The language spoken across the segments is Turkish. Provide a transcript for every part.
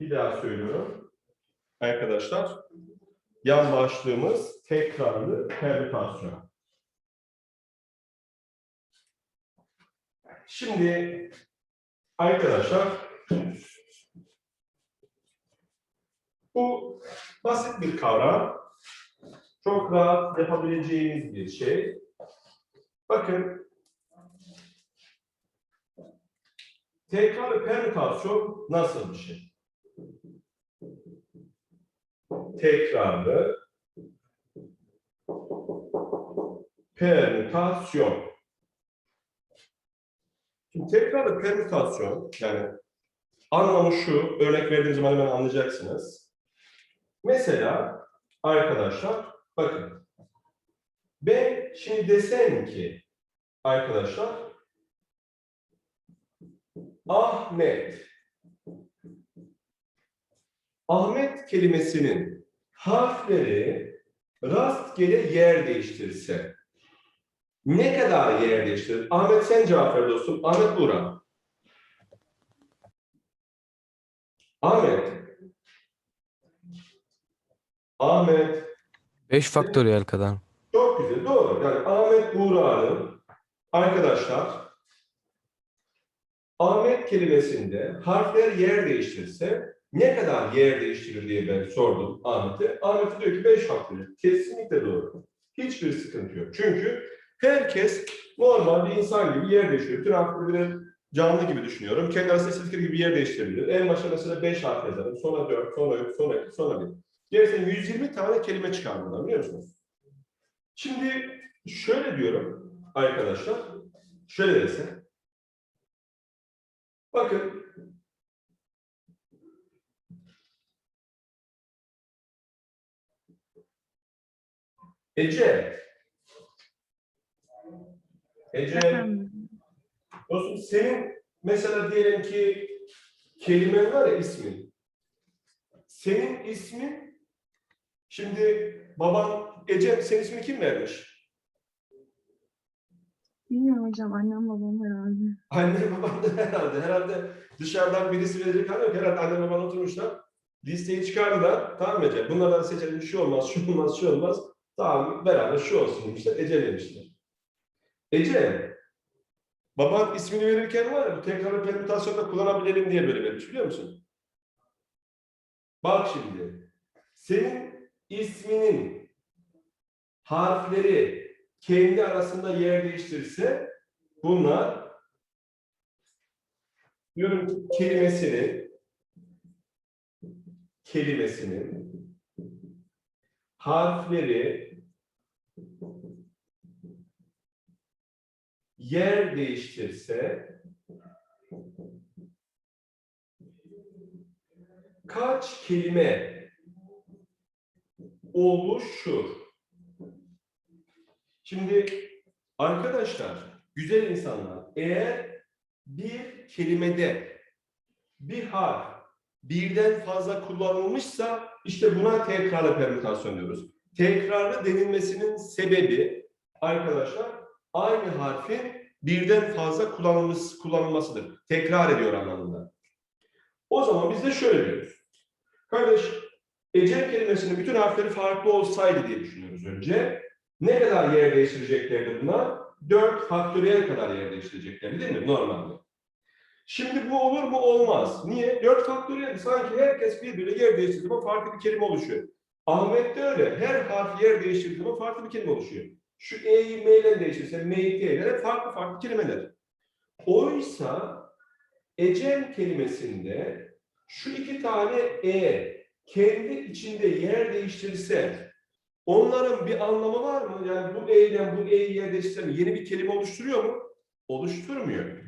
Bir daha söylüyorum. Arkadaşlar, yan başlığımız tekrarlı permütasyon. Şimdi arkadaşlar bu basit bir kavram. Çok rahat yapabileceğiniz bir şey. Bakın tekrarlı permütasyon nasıl bir şey? Tekrarlı permütasyon. Şimdi tekrarlı permütasyon yani anlamı şu, örnek verdiğim zaman hemen anlayacaksınız. Mesela arkadaşlar bakın ben şimdi desem ki arkadaşlar Ahmet Ahmet kelimesinin harfleri rastgele yer değiştirse ne kadar yer değiştirir? Ahmet sen cevap ver dostum. Ahmet Buğra. Ahmet. Ahmet. 5 faktöriyel kadar. Çok güzel. Doğru. Yani Ahmet Buğra'nın arkadaşlar Ahmet kelimesinde harfler yer değiştirse ne kadar yer değiştirir diye ben sordum Ahmet'e. Ahmet diyor ki 5 faktöriyel. Kesinlikle doğru. Hiçbir sıkıntı yok. Çünkü herkes normal bir insan gibi yer değiştiriyor. Bütün harfleri canlı gibi düşünüyorum. Kendi arasında istedikleri gibi yer değiştirebilir. En başta mesela 5 harf yazarım. Sonra 4, sonra 3, sonra 2, sonra 1. Gerisinde 120 tane kelime çıkar buradan biliyor musunuz? Şimdi şöyle diyorum arkadaşlar. Şöyle desem. Bakın. Ece. Ece. Dostum senin mesela diyelim ki kelimen var ya ismin. Senin ismin şimdi baban Ece senin ismini kim vermiş? Bilmiyorum hocam. Annem babam herhalde. Anne baban da herhalde. Herhalde dışarıdan birisi verecek hali yok. Herhalde anne baban oturmuşlar. Listeyi çıkardılar. Tamam mı Ece? Bunlardan seçelim. Şu olmaz, şu olmaz, şu olmaz. Tamam beraber şu olsun demişler. Ece demişler. Ece, baban ismini verirken var ya bu tekrarlı permütasyonda kullanabilelim diye böyle vermiş biliyor musun? Bak şimdi. Senin isminin harfleri kendi arasında yer değiştirirse bunlar diyorum kelimesinin kelimesinin harfleri yer değiştirse kaç kelime oluşur? Şimdi arkadaşlar, güzel insanlar, eğer bir kelimede bir harf birden fazla kullanılmışsa işte buna tekrarlı permütasyon diyoruz. Tekrarlı denilmesinin sebebi arkadaşlar aynı harfin birden fazla kullanılmasıdır. Tekrar ediyor anlamında. O zaman biz de şöyle diyoruz. Kardeş, Ecem kelimesinin bütün harfleri farklı olsaydı diye düşünüyoruz önce. Ne kadar yer değiştireceklerdi buna? 4 faktöriyel kadar yer değiştireceklerdi değil mi? Normalde. Şimdi bu olur mu? Olmaz. Niye? 4 faktöriyel. Sanki herkes birbiriyle yer değiştirdiği zaman farklı bir kelime oluşuyor. Ahmet'te öyle. Her harf yer değiştirdiği zaman farklı bir kelime oluşuyor. Şu E'yi M ile değiştirse M'yi T ile hep farklı farklı kelimeler. Oysa Ecem kelimesinde şu iki tane E kendi içinde yer değiştirirse onların bir anlamı var mı? Yani bu E ile bu E'yi yer değiştiren yeni bir kelime oluşturuyor mu? Oluşturmuyor.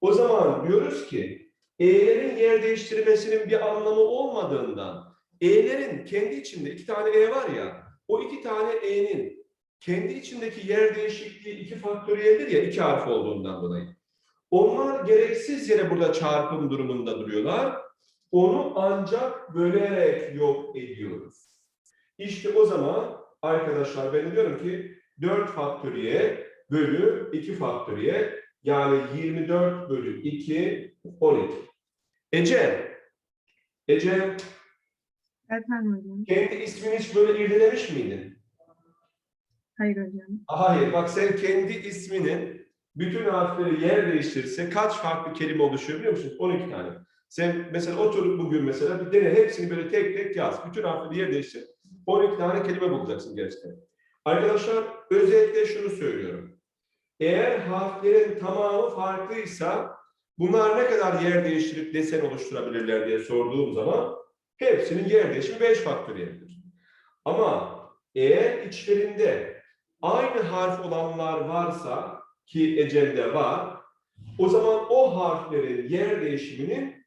O zaman diyoruz ki E'lerin yer değiştirmesinin bir anlamı olmadığından E'lerin kendi içinde iki tane E var ya o iki tane E'nin kendi içindeki yer değişikliği iki faktöriyeldir ya iki harf olduğundan dolayı. Onlar gereksiz yere burada çarpım durumunda duruyorlar. Onu ancak bölerek yok ediyoruz. İşte o zaman arkadaşlar ben diyorum ki 4 faktöriyel bölü 2 faktöriyel yani 24 bölü 2 12. Ece Ece, Efendim hocam. kendi ismini hiç böyle irdelemiş miydin? Hayır hocam. Hayır, bak sen kendi isminin bütün harfleri yer değiştirirse kaç farklı kelime oluşuyor biliyor musun? 12 tane. Sen mesela oturup bugün mesela bir dene hepsini böyle tek tek yaz. Bütün harfleri yer değiştir. 12 tane kelime bulacaksın gerçekten. Arkadaşlar özellikle şunu söylüyorum. Eğer harflerin tamamı farklıysa bunlar ne kadar yer değiştirip desen oluşturabilirler diye sorduğum zaman hepsinin yer değişimi 5 faktöriyeldir. Ama eğer içlerinde aynı harf olanlar varsa ki ecelde var, o zaman o harflerin yer değişiminin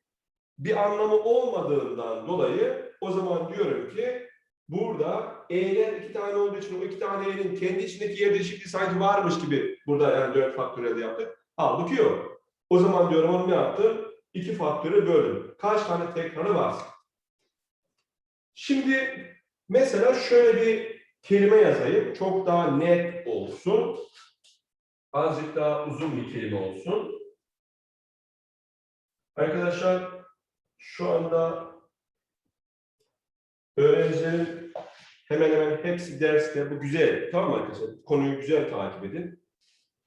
bir anlamı olmadığından dolayı o zaman diyorum ki burada e'ler iki tane olduğu için o iki tane e'nin kendi içindeki yer değişikliği sanki varmış gibi burada yani dört faktöriyel yaptık. Halbuki yok. O zaman diyorum onu ne yaptım? İki faktörü böldüm. Kaç tane tekrarı var? Şimdi mesela şöyle bir kelime yazayım. Çok daha net olsun. Azıcık daha uzun bir kelime olsun. Arkadaşlar şu anda öğrencilerin hemen hemen hepsi derste. Bu güzel. Tamam mı arkadaşlar? Konuyu güzel takip edin.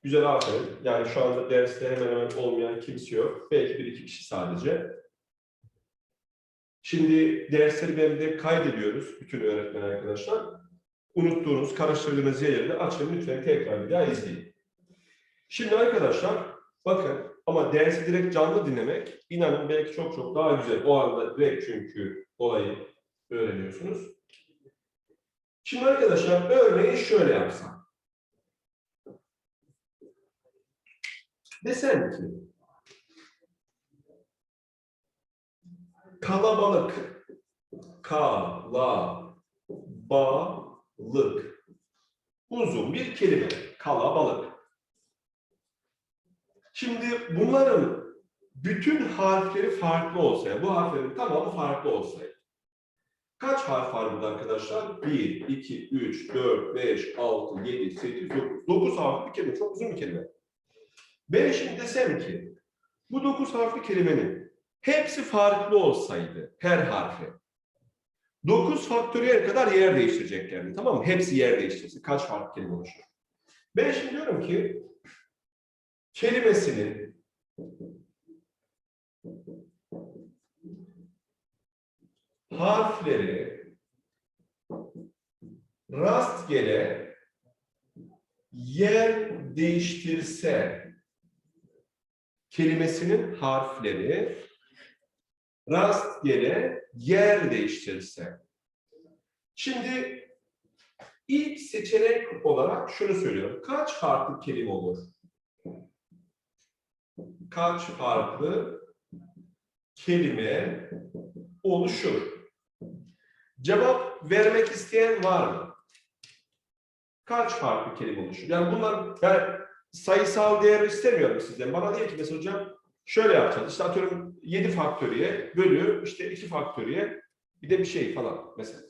Güzel aferin. Yani şu anda derste hemen hemen olmayan kimse yok. Belki bir iki kişi sadece. Şimdi dersleri benim de kaydediyoruz bütün öğretmen arkadaşlar. Unuttuğunuz, karıştırdığınız yerleri açın lütfen tekrar bir daha izleyin. Şimdi arkadaşlar bakın ama dersi direkt canlı dinlemek inanın belki çok çok daha güzel. O anda direkt çünkü olayı öğreniyorsunuz. Şimdi arkadaşlar örneği şöyle yapsam. Desem ki kalabalık kalabalık uzun bir kelime kalabalık. Şimdi bunların bütün harfleri farklı olsaydı, bu harflerin tamamı farklı olsaydı. Kaç harf var burada arkadaşlar? 1, 2, 3, 4, 5, 6, 7, 8, 9. 9 harfli bir kelime. Çok uzun bir kelime. Ben şimdi desem ki bu 9 harfli kelimenin hepsi farklı olsaydı her harfi. 9 faktöriyel kadar yer değiştireceklerdi. Tamam mı? Hepsi yer değiştirse kaç farklı kelime oluşur? Ben şimdi diyorum ki kelimesinin harfleri rastgele yer değiştirse kelimesinin harfleri rastgele yer değiştirse. Şimdi ilk seçenek olarak şunu söylüyorum. Kaç farklı kelime olur? Kaç farklı kelime oluşur? Cevap vermek isteyen var mı? Kaç farklı kelime oluşur? Yani bunlar ben sayısal değer istemiyorum sizden. Bana diyor ki mesela hocam şöyle yapacağız. İşte atıyorum 7 faktöriye bölü işte 2 faktöriye bir de bir şey falan mesela.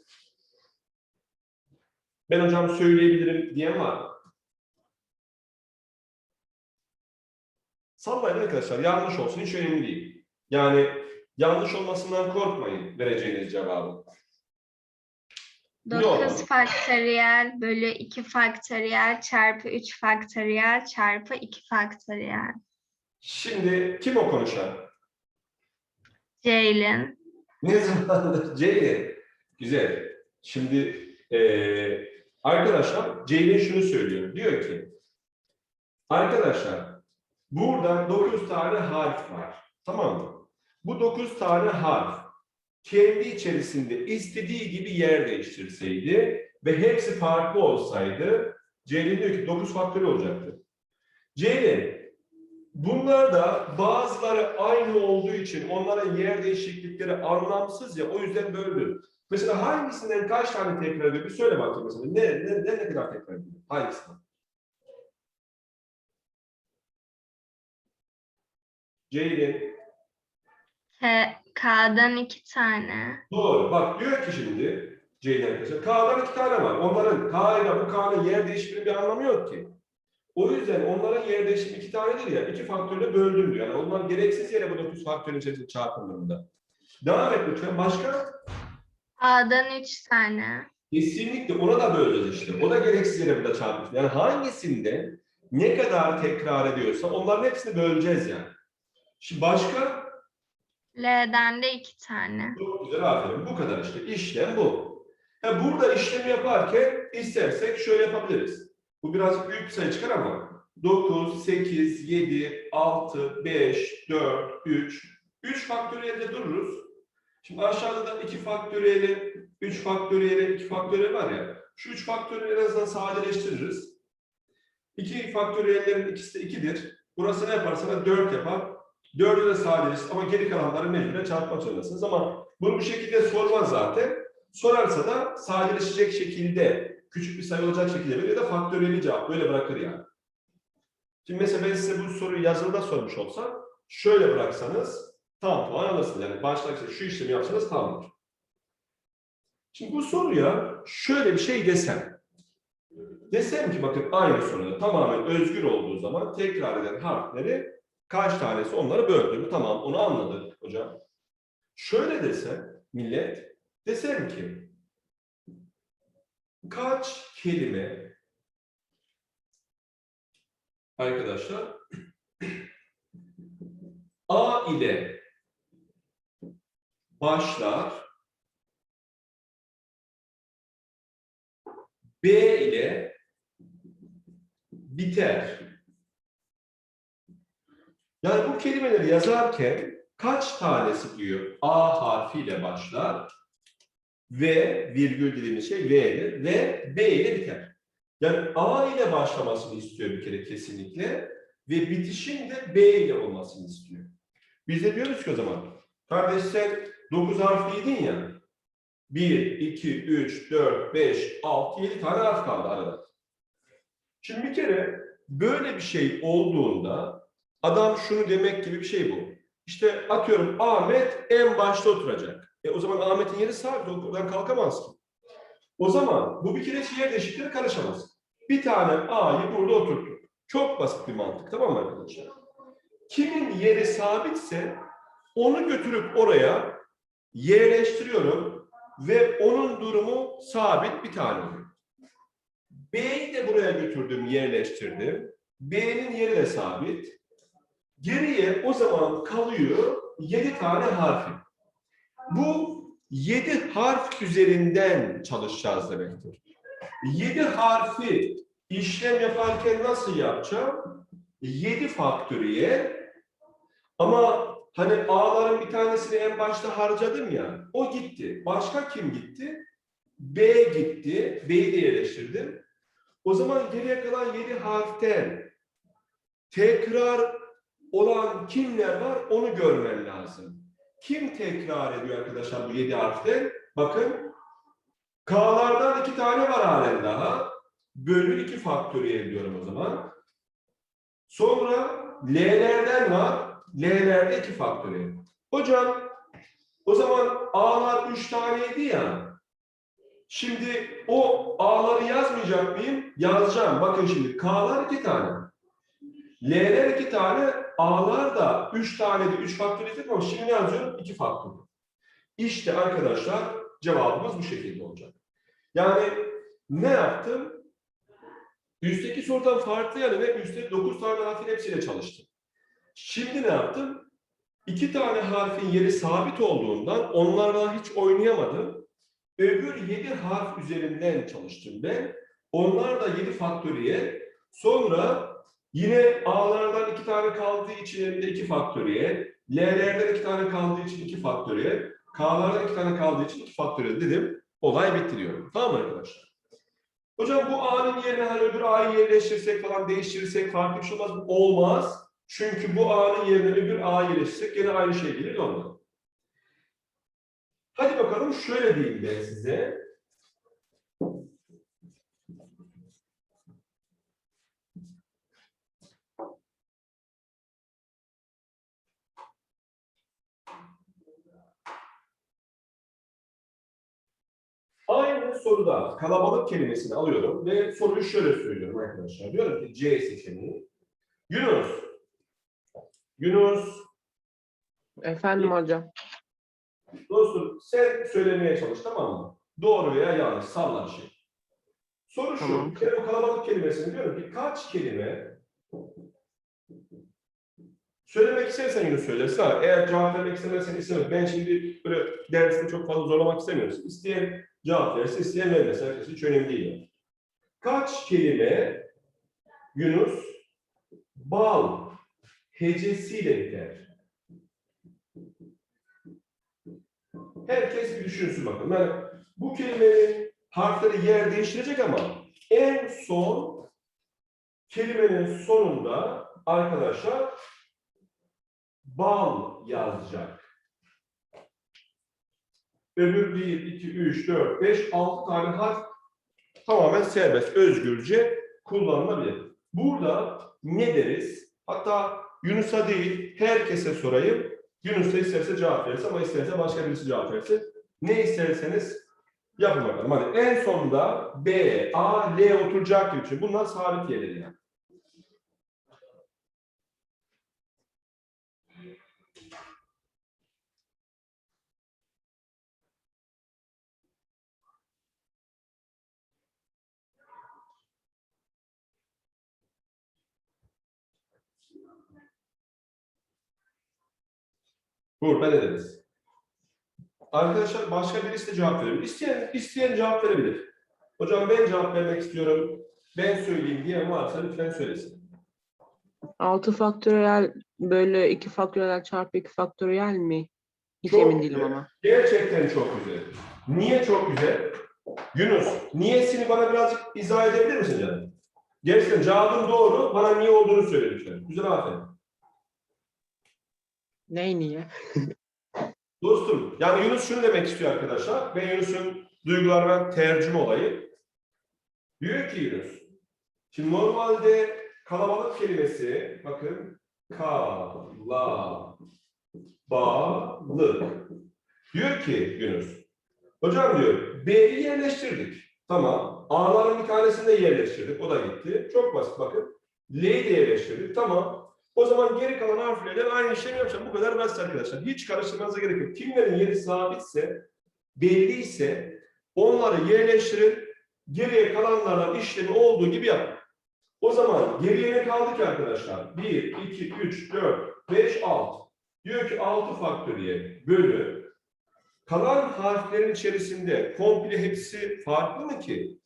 Ben hocam söyleyebilirim diyen var mı? Sallayın arkadaşlar. Yanlış olsun hiç önemli değil. Yani yanlış olmasından korkmayın vereceğiniz cevabı. Ne 9 oldu? faktöriyel bölü 2 faktöriyel çarpı 3 faktöriyel çarpı 2 faktöriyel. Şimdi kim o konuşan? Ceylin. Ne zamandır? Ceylin. Güzel. Şimdi eee, arkadaşlar Ceylin şunu söylüyor. Diyor ki arkadaşlar burada 9 tane harf var. Tamam mı? Bu 9 tane harf kendi içerisinde istediği gibi yer değiştirseydi ve hepsi farklı olsaydı Ceylin diyor ki 9 faktörü olacaktı. Ceylin Bunlar da bazıları aynı olduğu için onların yer değişiklikleri anlamsız ya o yüzden böldü. Mesela hangisinden kaç tane tekrar ediyor? Bir söyle bakayım mesela. Ne, ne, ne, ne kadar tekrar ediyor? Hangisinden? Ceylin. K, K'dan 2 tane. Doğru. Bak diyor ki şimdi Ceylin arkadaşlar. K'dan iki tane var. Onların K ile bu K'nın yer değişiminin bir anlamı yok ki. O yüzden onların yer değişimi iki tanedir ya. iki faktörle böldüm diyor. Yani onlar gereksiz yere bu dokuz faktörün içerisinde çarpımlarında. Devam et lütfen. Başka? A'dan 3 tane. Kesinlikle ona da böleceğiz işte. O da gereksiz yere burada çarpmış. Yani hangisinde ne kadar tekrar ediyorsa onların hepsini böleceğiz yani. Şimdi başka? L'den de 2 tane. Çok güzel aferin. Bu kadar işte. İşlem bu. Ha, burada işlemi yaparken istersek şöyle yapabiliriz. Bu birazcık büyük bir sayı çıkar ama 9, 8, 7, 6, 5, 4, 3. 3 faktöriyelde dururuz. Şimdi aşağıda da 2 faktöriyeli, 3 faktöriyeli, 2 faktöriyel var ya. Şu 3 faktöriyeli en azından sadeleştiririz. 2 faktöriyellerin ikisi de 2'dir. Burası ne yapar sana? 4 yapar. 4'ü de sadeleştir ama geri kalanları mecburen çarpmak zorundasınız ama bunu bu şekilde sormaz zaten. Sorarsa da sadeleşecek şekilde, küçük bir sayı olacak şekilde verir ya da faktöriyeli cevap böyle bırakır yani. Şimdi mesela ben size bu soruyu yazılıda sormuş olsam şöyle bıraksanız tam puan alırsınız. Yani başlangıçta şu işlemi yapsanız tamamdır. Şimdi bu soruya şöyle bir şey desem. Desem ki bakın aynı soruda tamamen özgür olduğu zaman tekrar eden harfleri kaç tanesi onları böldüm. Tamam onu anladık hocam. Şöyle desem millet desem ki kaç kelime arkadaşlar A ile başlar B ile biter. Yani bu kelimeleri yazarken kaç tanesi diyor A harfiyle başlar ve virgül dediğimiz şey V'dir ve B ile biter. Yani A ile başlamasını istiyor bir kere kesinlikle ve bitişin de B ile olmasını istiyor. Biz de diyoruz ki o zaman kardeş sen 9 harfliydin ya 1, 2, 3, 4, 5, 6, 7 tane harf kaldı arada. Şimdi bir kere böyle bir şey olduğunda adam şunu demek gibi bir şey bu. İşte atıyorum Ahmet en başta oturacak. E o zaman Ahmet'in yeri sabit. Oradan kalkamaz ki. O zaman bu bir kere şehir eşittir karışamaz. Bir tane A'yı burada oturttuk. Çok basit bir mantık tamam mı arkadaşlar? Kimin yeri sabitse onu götürüp oraya yerleştiriyorum ve onun durumu sabit bir tane oluyor. B'yi de buraya götürdüm, yerleştirdim. B'nin yeri de sabit. Geriye o zaman kalıyor 7 tane harfi. Bu 7 harf üzerinden çalışacağız demektir. 7 harfi işlem yaparken nasıl yapacağım? 7 faktöriyel ama hani A'ların bir tanesini en başta harcadım ya o gitti. Başka kim gitti? B gitti. B'yi de yerleştirdim. O zaman geriye kalan 7 harften tekrar olan kimler var onu görmen lazım. Kim tekrar ediyor arkadaşlar bu 7 harften? Bakın K'lardan iki tane var halen daha. Bölü 2 faktöriyel diyorum o zaman. Sonra L'lerden var. L'lerde 2 faktöriyel. Hocam o zaman A'lar 3 taneydi ya. Şimdi o A'ları yazmayacak mıyım? Yazacağım. Bakın şimdi K'lar 2 tane. L'ler 2 tane. A'lar da 3 tane de 3 faktöriyel ama şimdi ne yazıyorum? 2 faktöriyel. İşte arkadaşlar cevabımız bu şekilde olacak. Yani ne yaptım? Üstteki sorudan farklı yani ve üstte 9 tane harfin hepsiyle çalıştım. Şimdi ne yaptım? İki tane harfin yeri sabit olduğundan onlarla hiç oynayamadım. Öbür 7 harf üzerinden çalıştım ben. Onlar da 7 faktöriyel. Sonra yine A'lardan iki tane kaldığı için elimde 2 faktöriyel. L'lerden iki tane kaldığı için 2 faktöriyel. K'lardan iki tane kaldığı için 2 faktöriyel dedim. Olay bitti diyorum. Tamam mı arkadaşlar? Hocam bu A'nın yerine hani öbür A'yı yerleştirsek falan değiştirirsek farklı bir şey olmaz? Olmaz. Çünkü bu A'nın yerine öbür A'yı yerleştirsek yine aynı şey gelir olmadı. Hadi bakalım şöyle diyeyim ben size. Aynı soruda kalabalık kelimesini alıyorum ve soruyu şöyle söylüyorum arkadaşlar. Diyorum ki C seçeneği. Yunus. Yunus Efendim hocam. Dostum sen söylemeye çalış tamam mı? Doğru veya yanlış salla bir şey. Soru şu. Tamam. Kelime kalabalık kelimesini diyorum ki kaç kelime Söylemek istersen yine söylersin ama eğer cevap vermek istemezsen istemez. Ben şimdi böyle derste çok fazla zorlamak istemiyorum. İsteyen cevap versin, isteyen vermesin. Herkes hiç önemli değil. Kaç kelime Yunus bal hecesiyle biter? Herkes bir düşünsün bakalım. Yani bu kelimenin harfleri yer değiştirecek ama en son kelimenin sonunda arkadaşlar bal yazacak. Öbür 1, 2, 3, 4, 5, 6 tane harf tamamen serbest, özgürce kullanılabilir. Burada ne deriz? Hatta Yunus'a değil, herkese sorayım. Yunus da isterse cevap verirse ama isterse başka birisi cevap versin. Ne isterseniz yapın bakalım. Hadi en sonunda B, A, L oturacak gibi düşün. Bunlar sabit yerleri yani. Burada ne deriz? Arkadaşlar başka birisi de cevap verebilir. İsteyen, isteyen cevap verebilir. Hocam ben cevap vermek istiyorum. Ben söyleyeyim diyen varsa lütfen söylesin. 6 faktöriyel bölü 2 faktöriyel çarpı 2 faktöriyel mi? Hiç Çok emin değilim güzel. ama. Gerçekten çok güzel. Niye çok güzel? Yunus, niyesini bana birazcık izah edebilir misin canım? Gerçekten cevabın doğru. Bana niye olduğunu söyle lütfen. Güzel aferin. Ney niye? Dostum, yani Yunus şunu demek istiyor arkadaşlar. Ben Yunus'un duygularına tercüme olayı. Diyor ki Yunus, şimdi normalde kalabalık kelimesi, bakın, kalabalık. Diyor ki Yunus, hocam diyor, B'yi yerleştirdik. Tamam, A'ların bir tanesini de yerleştirdik, o da gitti. Çok basit bakın. L'yi de yerleştirdik, tamam. O zaman geri kalan harflerle aynı işlemi yapacağım. Bu kadar basit arkadaşlar. Hiç karıştırmanıza gerek yok. Kimlerin yeri sabitse, belliyse onları yerleştirin. Geriye kalanlardan işlemi olduğu gibi yapın. O zaman geriye ne kaldı ki arkadaşlar? 1, 2, 3, 4, 5, 6. Diyor ki 6 faktöriyel bölü. Kalan harflerin içerisinde komple hepsi farklı mı ki?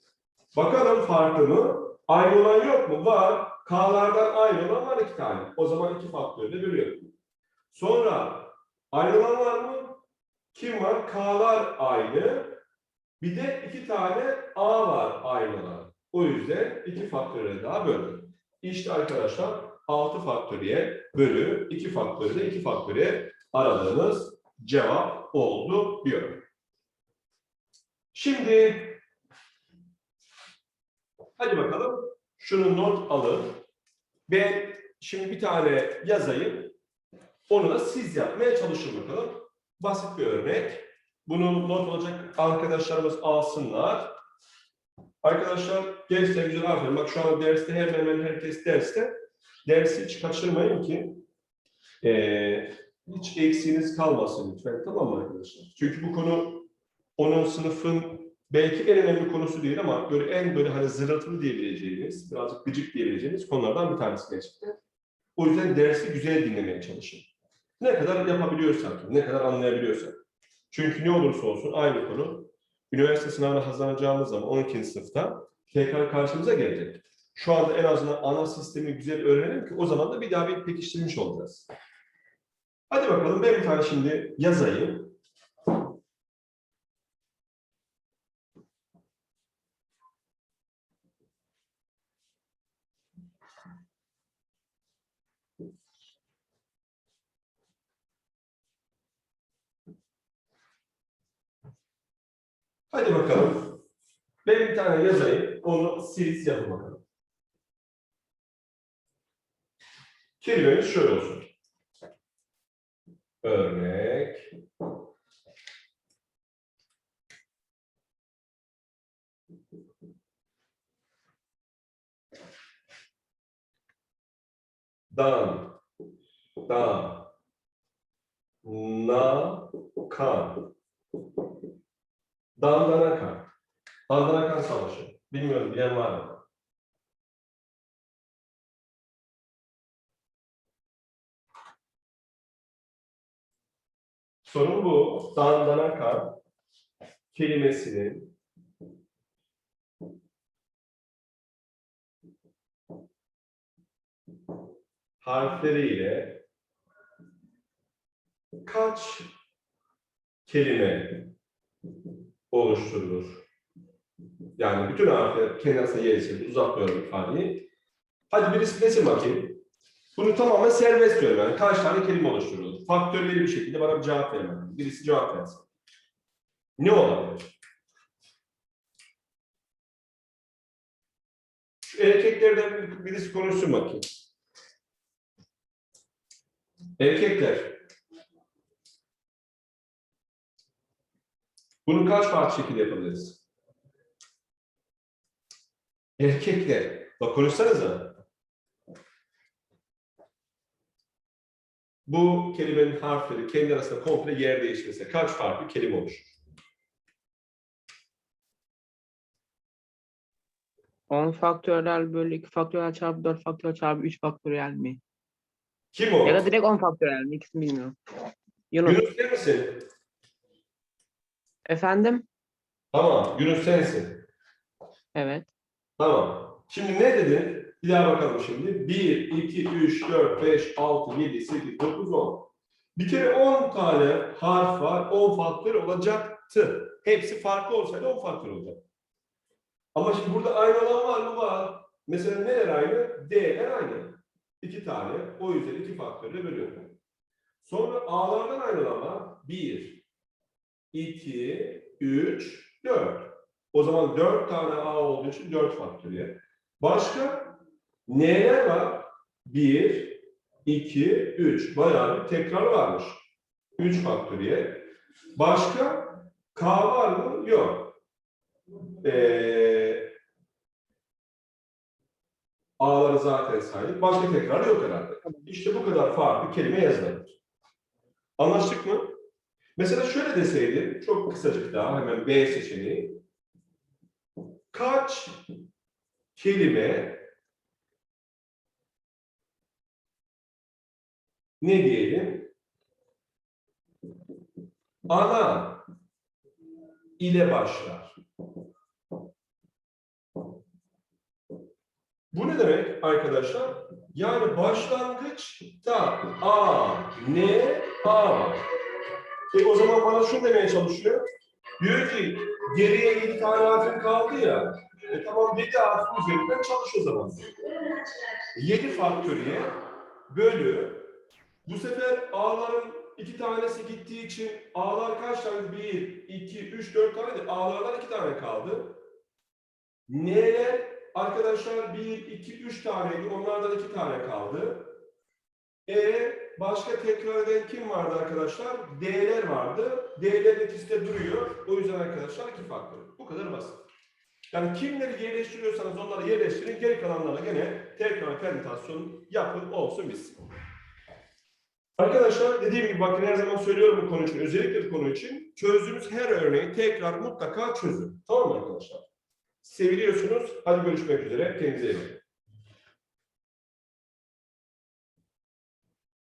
Bakalım farklı mı? Aynı olan yok mu? Var. K'lardan aynı olan var iki tane. O zaman iki faktörle bölüyorum. Sonra aynı olan var mı? Kim var? K'lar aynı. Bir de iki tane A var aynı olan. O yüzden iki faktörle daha böldüm. İşte arkadaşlar 6 faktöriyel bölü 2 faktöriyel 2 faktöriyel aradığımız cevap oldu diyorum. Şimdi hadi bakalım şunu not alın. Ben şimdi bir tane yazayım. Onu da siz yapmaya çalışın bakalım. Basit bir örnek. Bunu not olacak arkadaşlarımız alsınlar. Arkadaşlar gerçekten güzel aferin. Bak şu an derste hemen hemen herkes derste. Dersi hiç kaçırmayın ki eee, hiç eksiğiniz kalmasın lütfen. Tamam mı arkadaşlar? Çünkü bu konu onun sınıfın belki en önemli konusu değil ama böyle en böyle hani zırıltılı diyebileceğiniz, birazcık gıcık diyebileceğiniz konulardan bir tanesi gerçekten. O yüzden dersi güzel dinlemeye çalışın. Ne kadar yapabiliyorsan, ne kadar anlayabiliyorsan. Çünkü ne olursa olsun aynı konu üniversite sınavına hazırlanacağımız zaman 12. sınıfta tekrar karşımıza gelecek. Şu anda en azından ana sistemi güzel öğrenelim ki o zaman da bir daha bir pekiştirmiş olacağız. Hadi bakalım ben bir tane şimdi yazayım. Hadi bakalım. Ben bir tane yazayım. Onu siz yapın bakalım. Kelimemiz şöyle olsun. Örnek. Dan. Dan. Dandana kan. Dandana kan savaşı. Bilmiyorum bilen var mı? Sorun bu. Dandana kan kelimesinin harfleriyle kaç kelime oluşturulur? Yani bütün harfler kendi arasında yer içinde uzatmıyorum ifadeyi. Hadi birisi desin bakayım. Bunu tamamen serbest diyorum yani. Kaç tane kelime oluşturulur? Faktörleri bir şekilde bana bir cevap vermem. Birisi cevap versin. Ne olabilir? Şu erkeklerden birisi konuşsun bakayım. Erkekler. Bunu kaç farklı şekilde yapabiliriz? Erkekler. Bak konuşsanıza. Bu kelimenin harfleri kendi arasında komple yer değiştirse kaç farklı kelime oluşur? 10 faktöriyel bölü 2 faktöriyel çarpı 4 faktöriyel çarpı 3 faktöriyel mi? Kim o? Ya da direkt 10 faktöriyel mi? İkisini bilmiyorum. Yunus. Yunus değil misin? Efendim? Tamam, Yunus sensin. Evet. Tamam. Şimdi ne dedin? Bir daha bakalım şimdi. 1, 2, 3, 4, 5, 6, 7, 8, 9, 10. Bir kere 10 tane harf var. 10 faktör olacaktı. Hepsi farklı olsaydı 10 faktör olacak. Ama şimdi burada aynı olan var mı? Var. Mesela neler aynı? D'ler aynı. İki tane. O yüzden iki faktörle bölüyorum. Sonra A'lardan aynı olan var. 1, 2, 3, 4. O zaman 4 tane A olduğu için 4 faktöriyel. Başka N'ler var. 1, 2, 3. Bayağı bir tekrar varmış. 3 faktöriyel. Başka K var mı? Yok. Ee, A'ları zaten saydık. Başka tekrar yok herhalde. İşte bu kadar farklı kelime yazılır. Anlaştık mı? Mesela şöyle deseydim, çok kısacık daha hemen B seçeneği. Kaç kelime ne diyelim? Ana ile başlar. Bu ne demek arkadaşlar? Yani başlangıçta A, N, A var. E o zaman bana şunu demeye çalışıyor. Diyor ki geriye 7 tane harfin kaldı ya. E tamam 7 harfin üzerinden çalış o zaman. 7 faktöriyel bölü bu sefer A'ların iki tanesi gittiği için A'lar kaç tane? 1, 2, 3, 4 tane de A'lardan 2 tane kaldı. N'ler arkadaşlar 1, 2, 3 taneydi. Onlardan 2 tane kaldı. E başka tekrar eden kim vardı arkadaşlar? D'ler vardı. D'lerin ikisi de duruyor. O yüzden arkadaşlar iki faktör. Bu kadar basit. Yani kimleri yerleştiriyorsanız onları yerleştirin. Geri kalanlarla gene tekrar permütasyon yapın olsun bitsin. Arkadaşlar dediğim gibi bakın her zaman söylüyorum bu konu için. Özellikle bu konu için. Çözdüğünüz her örneği tekrar mutlaka çözün. Tamam mı arkadaşlar? Seviliyorsunuz. Hadi görüşmek üzere. Kendinize iyi bakın.